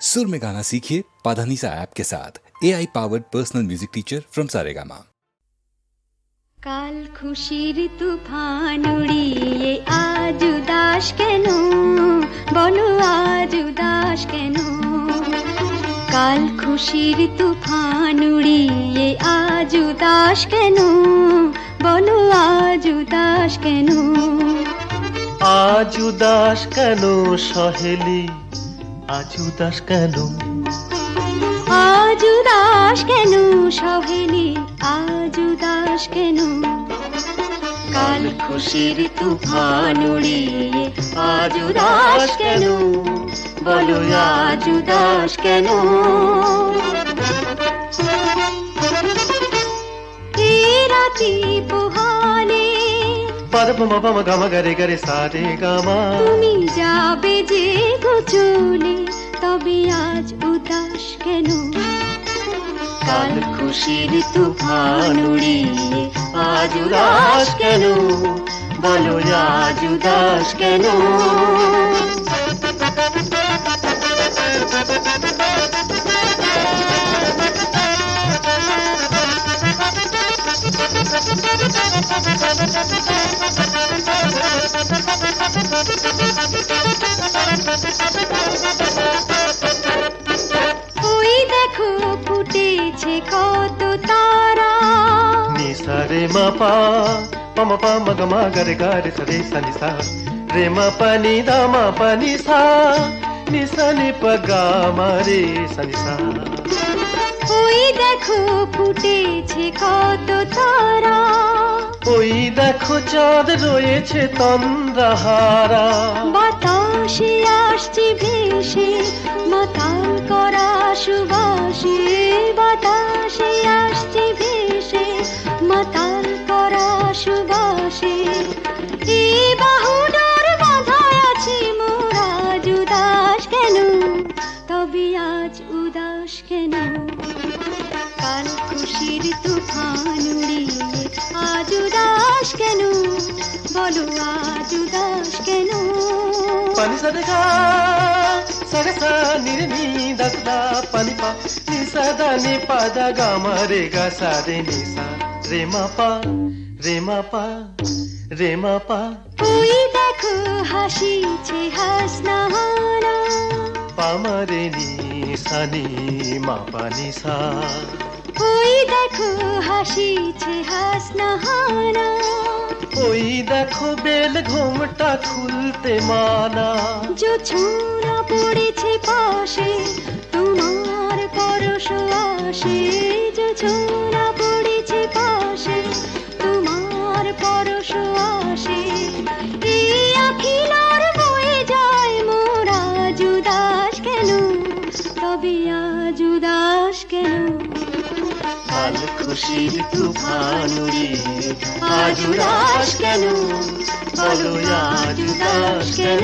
सुर में गाना सीखिए पाधानीसा ऐप के साथ A I powered personal music teacher from Saregama কাল খুশির তুফান উড়িয়ে আজ উদাস কেন বলো আজ উদাস কেন কাল খুশির তুফান উড়িয়ে আজ উদাস কেন বলো আজ উদাস কেন আজ উদাস কেন সহেলি আজ উদাস কেন? আজ উদাস কেন সহেলি আজ উদাস কেন? কাল খুশির তুফান উড়িয়ে আজ উদাস কেন? বলো আজ উদাস কেন? রাতি পোহালে পদম মম গম গরে গরে সারে গামা তুমি যাবে যে গোচলে তবে আজ উদাস কেন? কাল খুশির তুফান উড়িয়ে আজ উদাস কেন? বলো আজ উদাস কেন? ওই দেখো ফুটেছে কত তারা নিসারে মাপা পম পম গম গরে গরে সরে সনি সা রে ম পনি দ ম পনি সা নিসনি প গা মারে সনি সা ওই দেখো ফুটেছে কত তারা। ওই দেখো চাঁদ রয়েছে তন্দ্রাহারা। বাতাসে আসছে ভেসে মাতাল করা সুবাসে। কেন বলো আজ উদাস কেন পানি সরে গা সরে সা নিরে নি দসদা পানি পা নি সদা নি পাদা গা মারে গা সারে নি সা রে মা পা রে মা পা রে মা পা ওই দেখো হাসিছে হাসনাহানা পা মারে নি সা নি মা পা নি সা ওই দেখো হাসিছে হাসনাহানা ওই দেখো বেল ঘোমটা খুলতে মানা। যে ছোঁড়া পড়েছে পাশে তোমার পরশ আসে। যে ছোঁড়া পড়েছে পাশে তোমার পরশ আসে। কাল খুশির তুফান উড়িয়ে আজ উদাস কেন? বলো আজ উদাস কেন?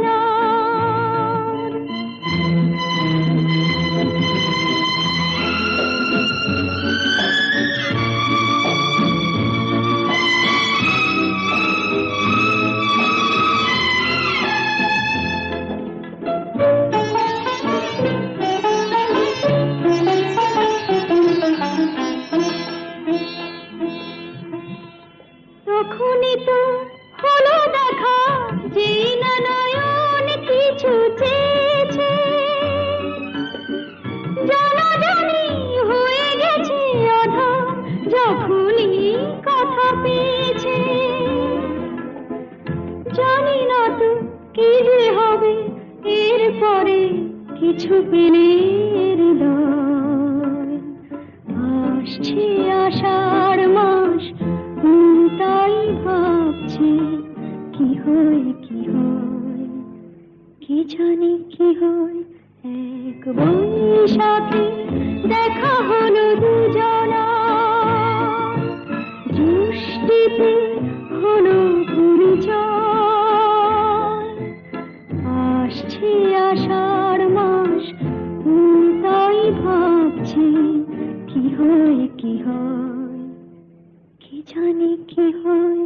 छुपने কি হয়? কি জানি কি হয়?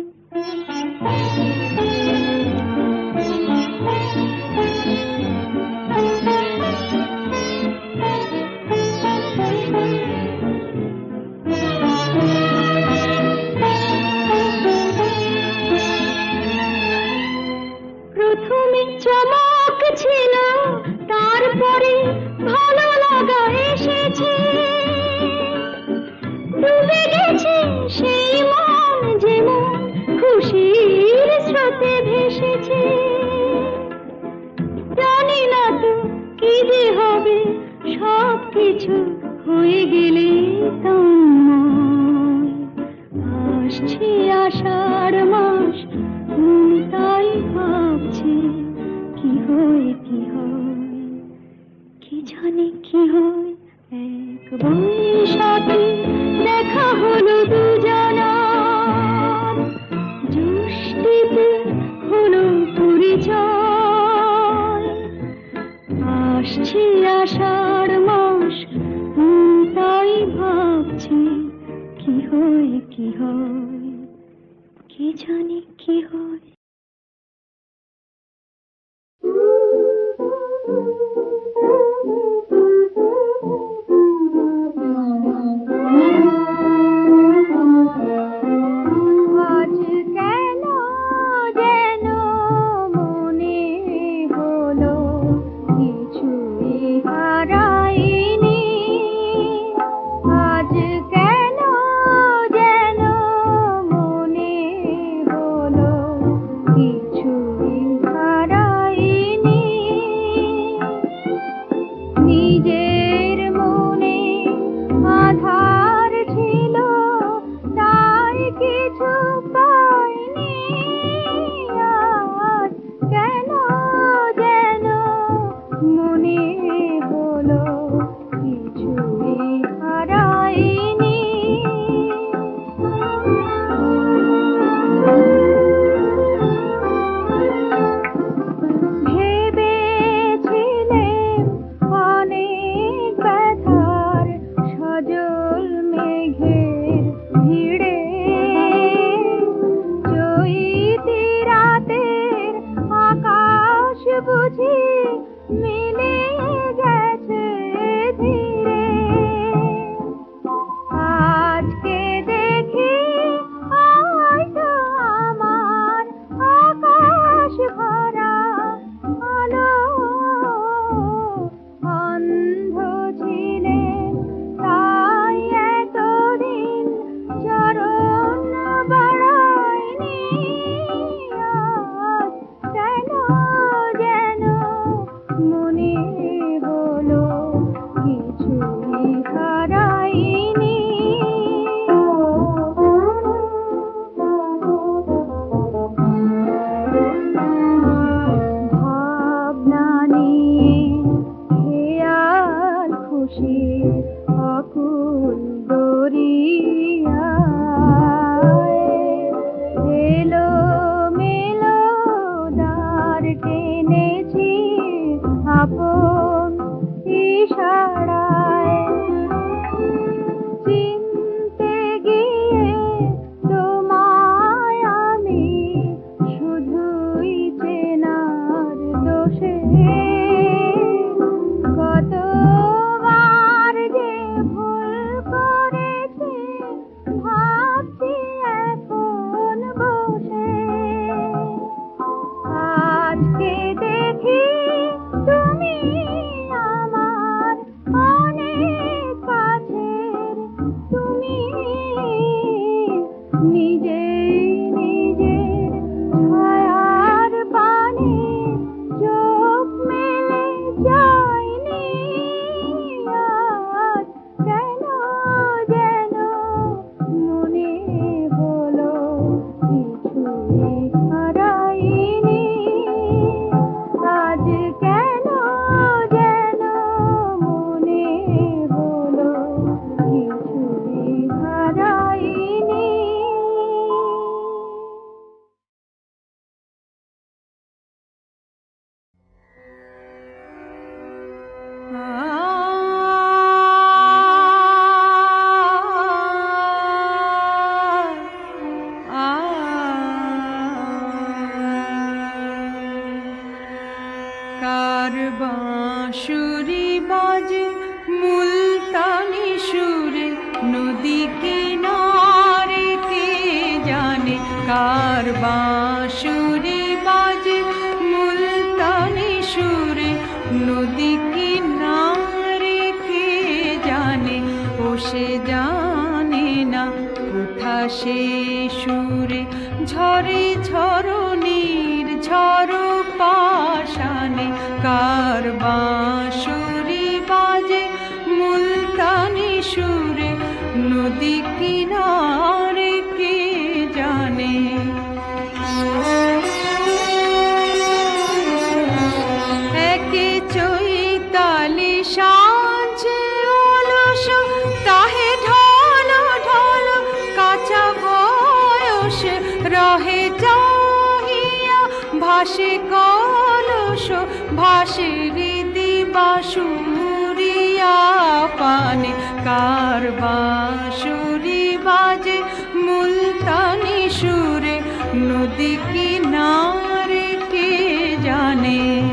কিছু হয়ে গেলে তোমায় আসছে কি হয় কি হয় কি জানি কি হয়। কার বাঁশুরি বাজে মুলতানি সুরে নদী কিনারে কে জানে? কার বাঁশুরি বাজে মুলতানি সুরে নদী কিনারে কে জানে? ও সে জানে না কোথা সে সুরে? ঝরে ঝরনির ঝড় কার বাঁশুরি বাজে মুলতানি সুরে, নদী কিনারে কে জানে? একে চৈতালি সাঁঝে অলস, তাহে ঢল ঢল, কাঁচা বয়স রহে চাহিয়া ভাসে কলস রীতি বাসুরিয়া পানে কার বাঁশুরি বাজে মুলতানি সুরে নদী কিনারে কে জানে?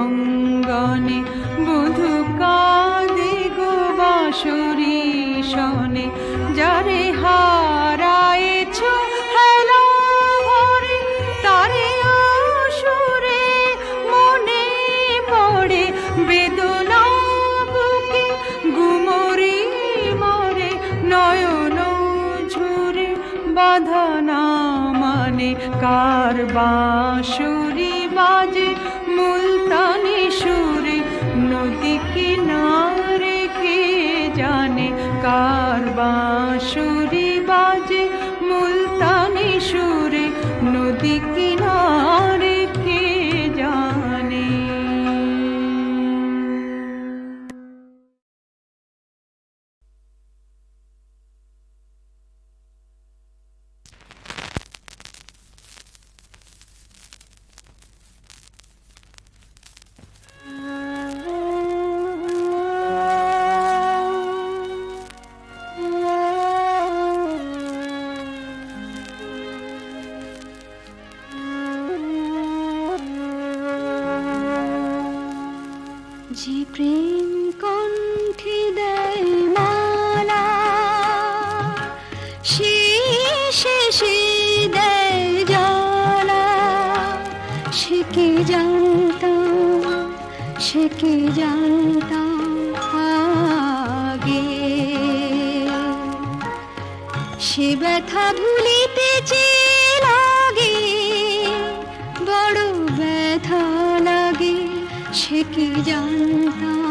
অঙ্গনে বধু কাঁদে গো বাঁশুরি সনে যারে হারায়েছ ভরে, তারে সুরে মনে পড়ে, বেদনা বুকে গুমরি মরে, নয়ন ঝুরে বাঁধনা মানে কার বাঁশুরি বাজে মুলতানি সুরে নদী কিনারে কে জানে? কার বাঁশুরি বাজে মুলতানি সুরে নদী কিনারে জানতাম আগে। সে ব্যথা ভুলিতে লাগে বড় ব্যথা লাগে সে কি জানতাম?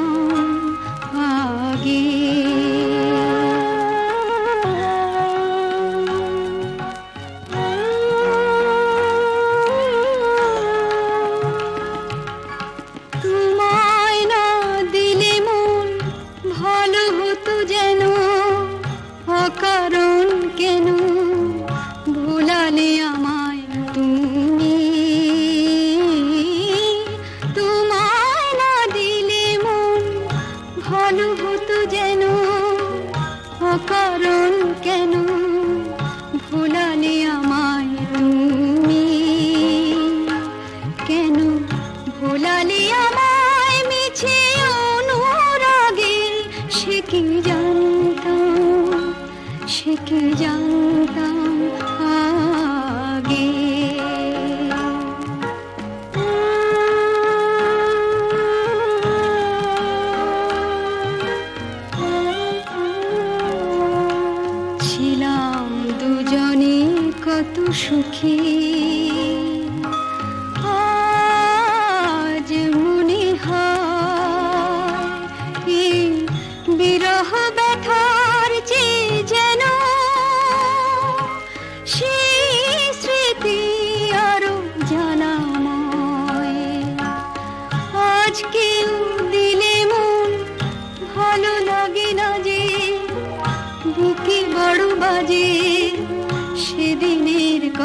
সুখী।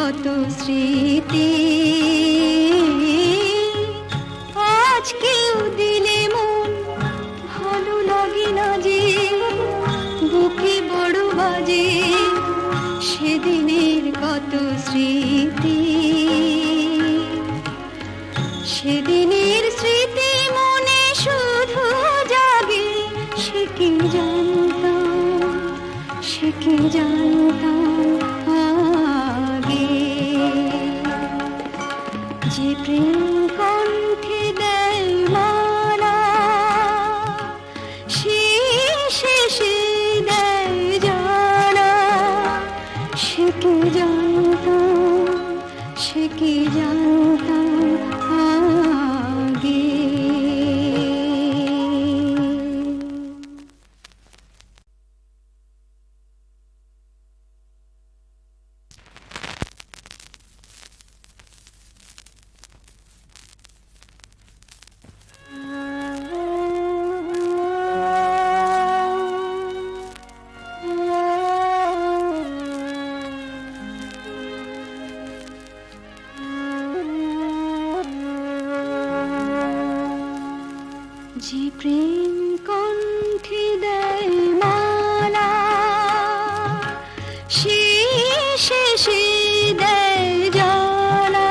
কত স্মৃতি। সে কি প্রেম কণ্ঠে দেয় মালা সে দেয় জালা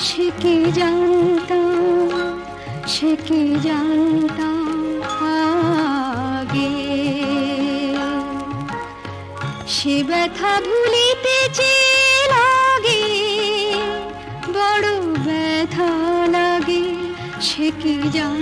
সে কি জানতাম সে কি জানতাম আগে? সে ব্যথা ভুলিতে লাগে, বড় ব্যথা লাগে। সে কি জানতাম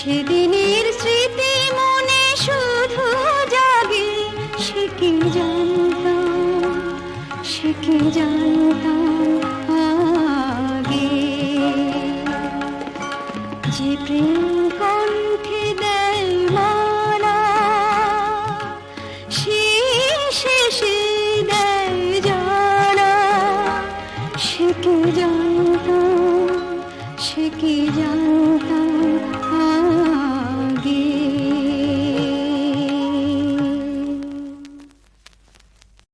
সেদিনের স্মৃতি মনে শুধু জাগে সে কি জানতাম সে কি জানতাম?